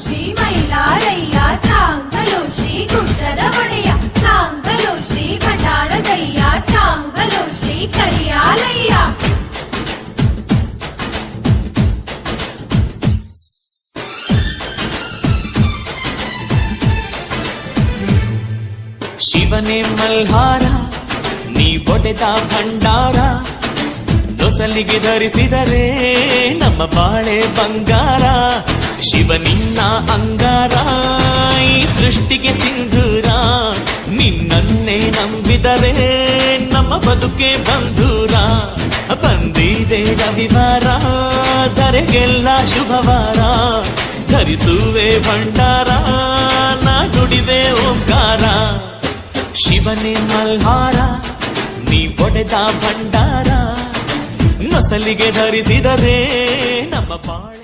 ಶ್ರೀ ಮೈಲಾರಯ್ಯ ಚಾಂಗಲು ಶ್ರೀ ಗುಡ್ಡದ ಒಡೆಯ ಚಾಂಗಲು ಶ್ರೀ ಭಂಡಾರಗಯ್ಯ ಚಾಂಗಲು ಶ್ರೀ ಕರಿಯಾಲಯ್ಯ ಶಿವನೇ ಮಲ್ಹಾರ ನೀ ಒಡೆದ ಭಂಡಾರ ನೊಸಲಿಗೆ ಧರಿಸಿದರೆ ನಮ್ಮ ಬಾಳೆ ಬಂಗಾರ ಶಿವ ನಿನ್ನ ಅಂಗಾರ ಈ ಸೃಷ್ಟಿಗೆ ಸಿಂಧೂರ. ನಿನ್ನನ್ನೇ ನಂಬಿದರೆ ನಮ್ಮ ಬದುಕೆ ಬಂಧೂರ. ಬಂದಿದೆ ರವಿವಾರ, ಧರೆಗೆಲ್ಲ ಶುಭವಾರ. ಧರಿಸುವೆ ಭಂಡಾರ, ನಾ ನುಡಿದೆ ಓಂಕಾರ. ಶಿವನೇ ಮಲ್ಹಾರ, ನೀ ಒಡೆದ ಭಂಡಾರ. ನೊಸಲಿಗೆ ಧರಿಸಿದರೆ ನಮ್ಮ ಬಾಳೆ